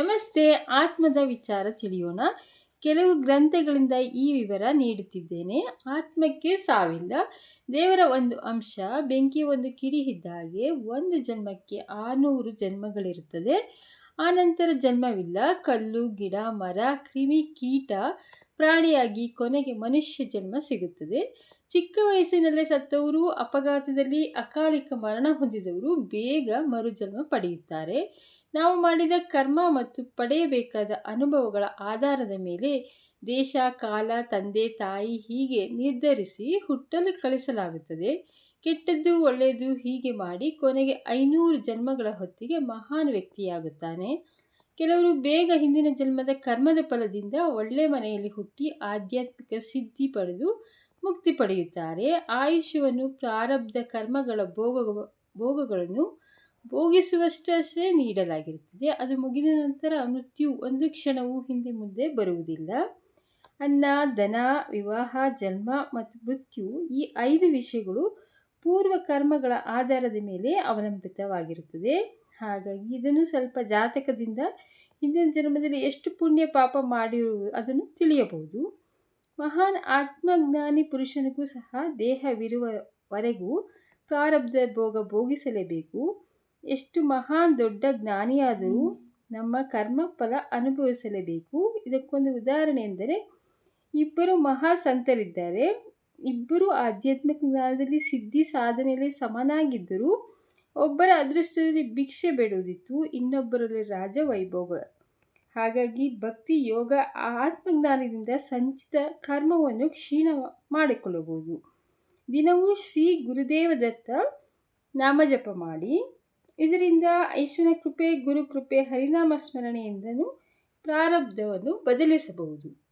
ನಮಸ್ತೆ, ಆತ್ಮದ ವಿಚಾರ ತಿಳಿಯೋಣ. ಕೆಲವು ಗ್ರಂಥಗಳಿಂದ ಈ ವಿವರ ನೀಡುತ್ತಿದ್ದೇನೆ. ಆತ್ಮಕ್ಕೆ ಸಾವಿಲ್ಲ. ದೇವರ ಒಂದು ಅಂಶ, ಬೆಂಕಿ ಒಂದು ಕಿಡಿ ಇದ್ದಾಗೆ ಒಂದು ಜನ್ಮಕ್ಕೆ ಆರುನೂರು ಜನ್ಮಗಳಿರುತ್ತದೆ. ಆನಂತರ ಜನ್ಮವಿಲ್ಲ. ಕಲ್ಲು, ಗಿಡ, ಮರ, ಕ್ರಿಮಿ, ಕೀಟ ಪ್ರಾಣಿಯಾಗಿ ಕೊನೆಗೆ ಮನುಷ್ಯ ಜನ್ಮ ಸಿಗುತ್ತದೆ. ಚಿಕ್ಕ ವಯಸ್ಸಿನಲ್ಲೇ ಸತ್ತವರು, ಅಪಘಾತದಲ್ಲಿ ಅಕಾಲಿಕ ಮರಣ ಹೊಂದಿದವರು ಬೇಗ ಮರುಜನ್ಮ ಪಡೆಯುತ್ತಾರೆ. ನಾವು ಮಾಡಿದ ಕರ್ಮ ಮತ್ತು ಪಡೆಯಬೇಕಾದ ಅನುಭವಗಳ ಆಧಾರದ ಮೇಲೆ ದೇಶ, ಕಾಲ, ತಂದೆ, ತಾಯಿ ಹೀಗೆ ನಿರ್ಧರಿಸಿ ಹುಟ್ಟಲು ಕಳಿಸಲಾಗುತ್ತದೆ ಕೆಟ್ಟದ್ದು ಒಳ್ಳೆಯದು ಹೀಗೆ ಮಾಡಿ ಕೊನೆಗೆ ಐನೂರು ಜನ್ಮಗಳ ಹೊತ್ತಿಗೆ ಮಹಾನ್ ವ್ಯಕ್ತಿಯಾಗುತ್ತಾನೆ. ಕೆಲವರು ಬೇಗ ಹಿಂದಿನ ಜನ್ಮದ ಕರ್ಮದ ಫಲದಿಂದ ಒಳ್ಳೆ ಮನೆಯಲ್ಲಿ ಹುಟ್ಟಿ ಆಧ್ಯಾತ್ಮಿಕ ಸಿದ್ಧಿ ಪಡೆದು ಮುಕ್ತಿ ಪಡೆಯುತ್ತಾರೆ. ಆಯುಷ್ಯವನ್ನು ಪ್ರಾರಬ್ಧ ಕರ್ಮಗಳ ಭೋಗ, ಭೋಗಗಳನ್ನು ಭೋಗಿಸುವಷ್ಟೇ ನೀಡಲಾಗಿರುತ್ತದೆ. ಅದು ಮುಗಿದ ನಂತರ ಮೃತ್ಯು ಒಂದು ಕ್ಷಣವೂ ಹಿಂದೆ ಮುಂದೆ ಬರುವುದಿಲ್ಲ. ಅನ್ನ ಧನ ವಿವಾಹ, ಜನ್ಮ ಮತ್ತು ಮೃತ್ಯು ಈ ಐದು ವಿಷಯಗಳು ಪೂರ್ವ ಕರ್ಮಗಳ ಆಧಾರದ ಮೇಲೆ ಅವಲಂಬಿತವಾಗಿರುತ್ತದೆ. ಹಾಗಾಗಿ ಇದನ್ನು ಸ್ವಲ್ಪ ಜಾತಕದಿಂದ ಹಿಂದಿನ ಜನ್ಮದಲ್ಲಿ ಎಷ್ಟು ಪುಣ್ಯ ಪಾಪ ಮಾಡಿರುವುದು ಅದನ್ನು ತಿಳಿಯಬಹುದು. ಮಹಾನ್ ಆತ್ಮಜ್ಞಾನಿ ಪುರುಷನಿಗೂ ಸಹ ದೇಹವಿರುವವರೆಗೂ ಪ್ರಾರಬ್ಧ ಭೋಗ ಭೋಗಿಸಲೇಬೇಕು. ಎಷ್ಟು ಮಹಾನ್ ದೊಡ್ಡ ಜ್ಞಾನಿಯಾದರೂ ನಮ್ಮ ಕರ್ಮ ಫಲ ಅನುಭವಿಸಲೇಬೇಕು. ಇದಕ್ಕೊಂದು ಉದಾಹರಣೆ ಎಂದರೆ ಇಬ್ಬರು ಮಹಾ ಸಂತರಿದ್ದಾರೆ ಇಬ್ಬರು ಆಧ್ಯಾತ್ಮಿಕ ಜ್ಞಾನದಲ್ಲಿ ಸಿದ್ಧಿ ಸಾಧನೆಯಲ್ಲಿ ಸಮನಾಗಿದ್ದರೂ ಒಬ್ಬರ ಅದೃಷ್ಟದಲ್ಲಿ ಭಿಕ್ಷೆ ಬೇಡುವುದಿತ್ತು, ಇನ್ನೊಬ್ಬರಲ್ಲಿ ರಾಜ ವೈಭೋಗ ಹಾಗಾಗಿ ಭಕ್ತಿ, ಯೋಗ, ಆತ್ಮಜ್ಞಾನದಿಂದ ಸಂಚಿತ ಕರ್ಮವನ್ನು ಕ್ಷೀಣ ಮಾಡಿಕೊಳ್ಳಬಹುದು. ದಿನವೂ ಶ್ರೀ ಗುರುದೇವದತ್ತ ನಾಮಜಪ ಮಾಡಿ, ಇದರಿಂದ ಈಶ್ವರನ ಕೃಪೆ ಗುರುಕೃಪೆ ಹರಿನಾಮ ಸ್ಮರಣೆಯಿಂದನೂ ಪ್ರಾರಬ್ಧವನ್ನು ಬದಲಿಸಬಹುದು.